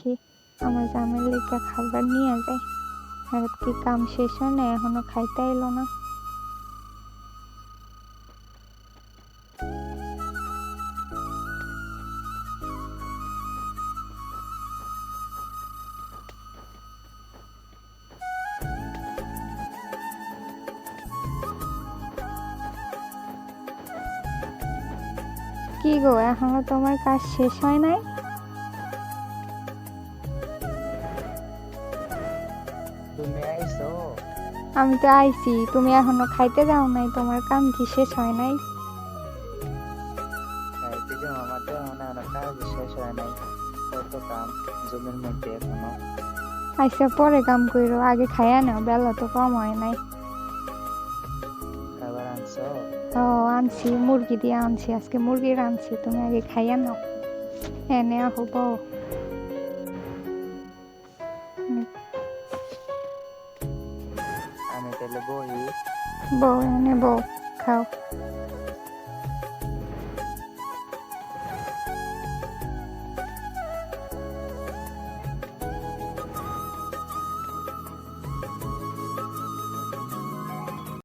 দেখি। আমার জামের লেগে খাবার নিয়ে যায়। আর কি কাম শেষ হয় না, এখনও খাইতে এলো না। কি গো, এখনও তোমার কাজ শেষ হয় নাই? তুমি আইছো? আমি তো আইছি তুমি এখনও খাইতে যাও নাই তোমার কাম কি শেষ হয় নাই? খাইতে যে আমাদের মনে হয় কাজ শেষ হয় নাই। কত কাম জমির মধ্যে এখনও। আইসা পরে কাম কইরো আগে খাইয়া নাও বেলা তো কম হয় নাই। খাবার আনছো? ও আনছি মুরগি দিয়ে আনছি আজকে মুরগির আনছি তুমি আগে খাইয়া নাও। এনে হব એટલે બોય બોય ને બો ખાવ